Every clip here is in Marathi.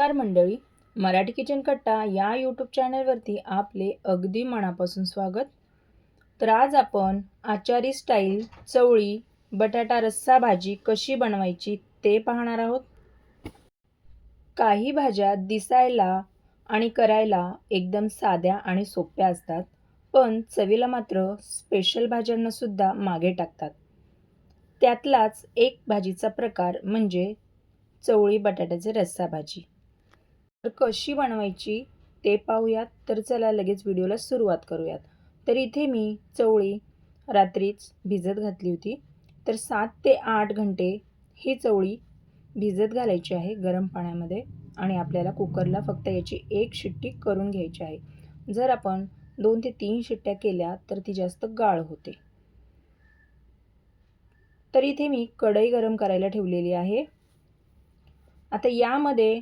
नमस्कार मंडळी. मराठी किचन कट्टा या यूट्यूब चॅनलवरती आपले अगदी मनापासून स्वागत. तर आज आपण आचारी स्टाईल चवळी बटाटा रस्सा भाजी कशी बनवायची ते पाहणार आहोत. काही भाज्या दिसायला आणि करायला एकदम साध्या आणि सोप्या असतात पण चवीला मात्र स्पेशल भाज्यांनासुद्धा मागे टाकतात. त्यातलाच एक भाजीचा प्रकार म्हणजे चवळी बटाट्याचे रस्सा भाजी. तर कशी बनवायची ते पाहूयात. तर चला लगेच व्हिडिओला सुरुवात करूयात. तर इथे मी चवळी रात्रीच भिजत घातली होती. तर सात ते आठ घंटे ही चवळी भिजत घालायची आहे गरम पाण्यामध्ये आणि आपल्याला कुकरला फक्त याची एक शिट्टी करून घ्यायची आहे. जर आपण दोन ते तीन शिट्ट्या केल्या तर ती जास्त गाळ होते. तर इथे मी कढई गरम करायला ठेवलेली आहे. आता यामध्ये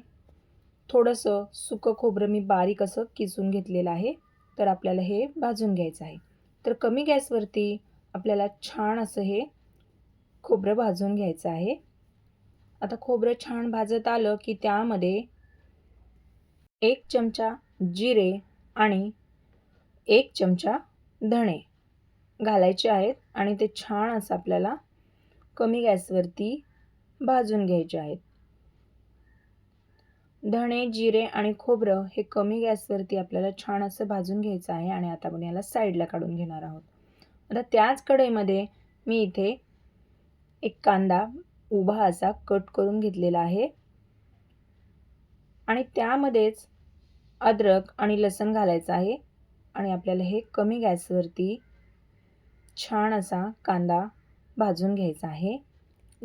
थोडंसं सुकं खोबरं मी बारीक असं किसून घेतलेलं आहे. तर आपल्याला हे भाजून घ्यायचं आहे. तर कमी गॅसवरती आपल्याला छान असं हे खोबरं भाजून घ्यायचं आहे. आता खोबरं छान भाजत आलं की त्यामध्ये एक चमचा जिरे आणि एक चमचा धणे घालायचे आहेत आणि ते छान असं आपल्याला कमी गॅसवरती भाजून घ्यायचे आहेत. धणे जिरे आणि खोबरं हे कमी गॅसवरती आपल्याला छान असं भाजून घ्यायचं आहे आणि आता आपण याला साईडला काढून घेणार आहोत. आता त्याच कढईमध्ये मी इथे एक कांदा उभा असा कट करून घेतलेला आहे. आणि त्यामध्येच अद्रक आणि लसण घालायचं आहे. आणि आपल्याला हे कमी गॅसवरती छान असा कांदा भाजून घ्यायचा आहे.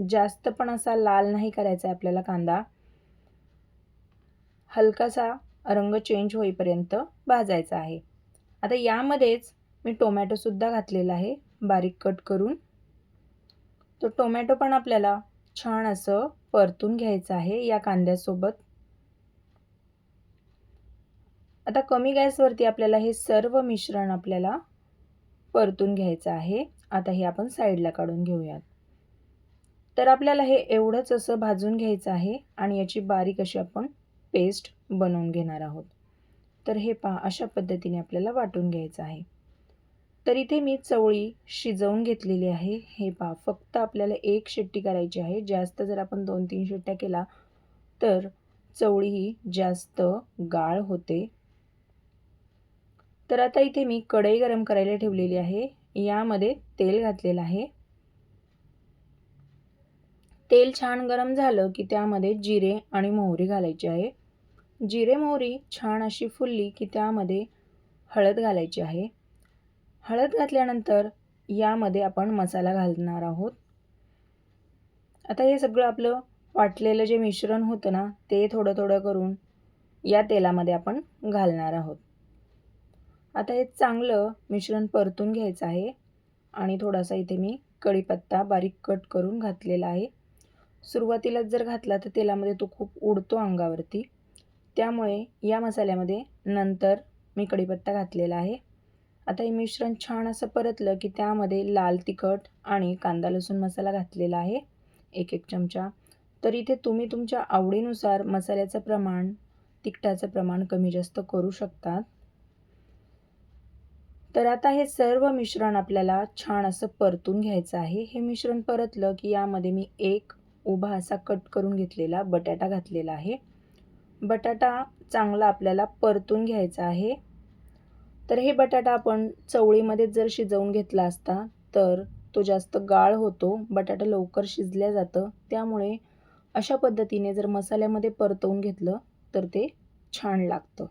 जास्त पण असा लाल नाही करायचा आहे आपल्याला कांदा. हलकासा रंग चेंज होईपर्यंत भाजायचा आहे. आता यामध्येच मी टोमॅटोसुद्धा घातलेला आहे. बारीक कट करून. तो टोमॅटो पण आपल्याला छान असं परतून घ्यायचं आहे या कांद्यासोबत. आता कमी गॅसवरती आपल्याला हे सर्व मिश्रण आपल्याला परतून घ्यायचं आहे. आता हे आपण साईडला काढून घेऊयात. तर आपल्याला हे एवढंच असं भाजून घ्यायचं आहे आणि याची बारीक अशी आपण पेस्ट बनवून घेणार आहोत. तर हे पहा अशा पद्धतीने आपल्याला वाटून घ्यायचं आहे. तर इथे मी चवळी शिजवून घेतलेली आहे. हे पहा फक्त आपल्याला एक शिट्टी करायची आहे. जास्त जर आपण दोन तीन शिट्ट्या केला तर चवळी ही जास्त गाळ होते. तर आता इथे मी कढई गरम करायला ठेवलेली आहे. यामध्ये तेल घातलेलं आहे. तेल छान गरम झालं की त्यामध्ये जिरे आणि मोहरी घालायची आहे. जिरे मोहरी छान अशी फुलली की त्यामध्ये हळद घालायची आहे. हळद घातल्यानंतर यामध्ये आपण मसाला घालणार आहोत. आता हे सगळं आपलं वाटलेलं जे मिश्रण होतं ना ते थोडं थोडं करून या तेलामध्ये आपण घालणार आहोत. आता हे चांगलं मिश्रण परतून घ्यायचं आहे आणि थोडासा इथे मी कढीपत्ता बारीक कट करून घातलेला आहे. सुरुवातीलाच जर घातला तर तेलामध्ये तो खूप उडतो अंगावरती. त्यामुळे या मसाल्यामध्ये नंतर मी कढीपत्ता घातलेला आहे. आता हे मिश्रण छान असं परतलं की त्यामध्ये लाल तिखट आणि कांदा लसूण मसाला घातलेला आहे एक एक चमचा. तर इथे तुम्ही तुमच्या आवडीनुसार मसाल्याचं प्रमाण तिखटाचं प्रमाण कमी जास्त करू शकतात तर आता हे सर्व मिश्रण आपल्याला छान असं परतून घ्यायचं आहे. हे मिश्रण परतलं की यामध्ये मी एक उभा असा कट करून घेतलेला बटाटा घातलेला आहे. बटाटा चांगला आपल्याला परतून घ्यायचा आहे. तर हे बटाटा आपण चवळीमध्ये जर शिजवून घेतला असता तर तो जास्त गाळ होतो बटाटा लवकर शिजल्या जातं. त्यामुळे अशा पद्धतीने जर मसाल्यामध्ये परतवून घेतलं तर ते छान लागतं.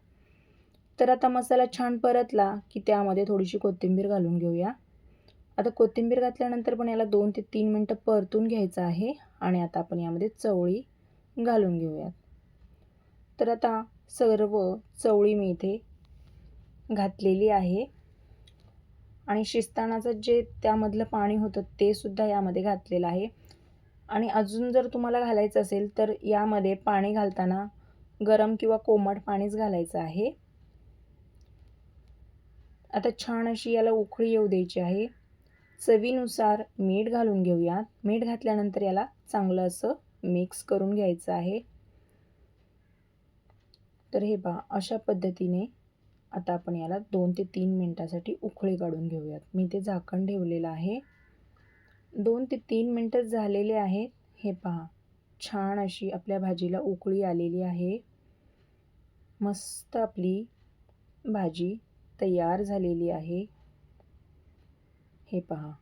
तर आता मसाला छान परतला की त्यामध्ये थोडीशी कोथिंबीर घालून घेऊया. आता कोथिंबीर घातल्यानंतर पण याला दोन ते तीन मिनटं परतून घ्यायचं आहे आणि आता आपण यामध्ये चवळी घालून घेऊयात. तर आता सर्व चवळी मी इथे घातलेली आहे. आणि शिजतानाचं जे त्यामधलं पाणी होतं ते सुद्धा यामध्ये घातलेलं आहे. आणि अजून जर तुम्हाला घालायचं असेल तर यामध्ये पाणी घालताना गरम किंवा कोमट पाणीच घालायचं आहे. आता छान अशी याला उकळी येऊ द्यायची आहे. चवीनुसार मीठ घालून घेऊयात. मीठ घातल्यानंतर याला चांगलं असं मिक्स करून घ्यायचं आहे. तर हे पहा अशा पद्धतीने आता आपण याला दोन ते तीन मिनटासाठी उकळी काढून घेऊयात. मी ते झाकण ठेवलेलं आहे. दोन ते तीन मिनटं झालेले आहेत. हे पहा छान अशी आपल्या भाजीला उकळी आलेली आहे. मस्त आपली भाजी तयार झालेली आहे. हे पहा.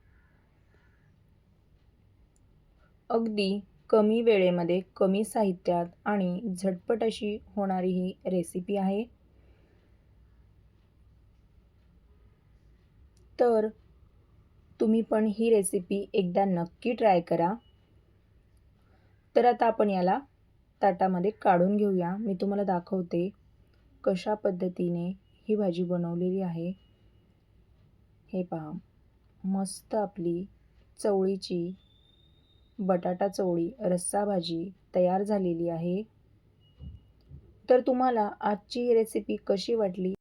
अगदी कमी वेळेमध्ये कमी साहित्यात आणि झटपट अशी होणारी ही रेसिपी आहे. तर तुम्ही पण ही रेसिपी एकदा नक्की ट्राय करा. तर आता आपण याला ताटामध्ये काढून घेऊया. मी तुम्हाला दाखवते कशा पद्धतीने ही भाजी बनवलेली आहे. हे पहा मस्त आपली चवळीची बटाटा चवळी रस्सा भाजी तयार झालेली आहे. तर तुम्हाला आजची ही रेसिपी कशी वाटली?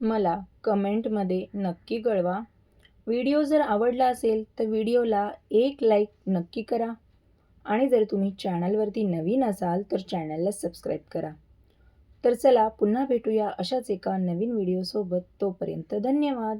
मला कमेंटमध्ये नक्की कळवा. व्हिडिओ जर आवडला असेल तर व्हिडिओला एक लाईक नक्की करा. आणि जर तुम्ही चॅनलवरती नवीन असाल तर चॅनलला सबस्क्राईब करा. तर चला पुन्हा भेटूया अशाच एका नवीन व्हिडिओसोबत तोपर्यंत धन्यवाद.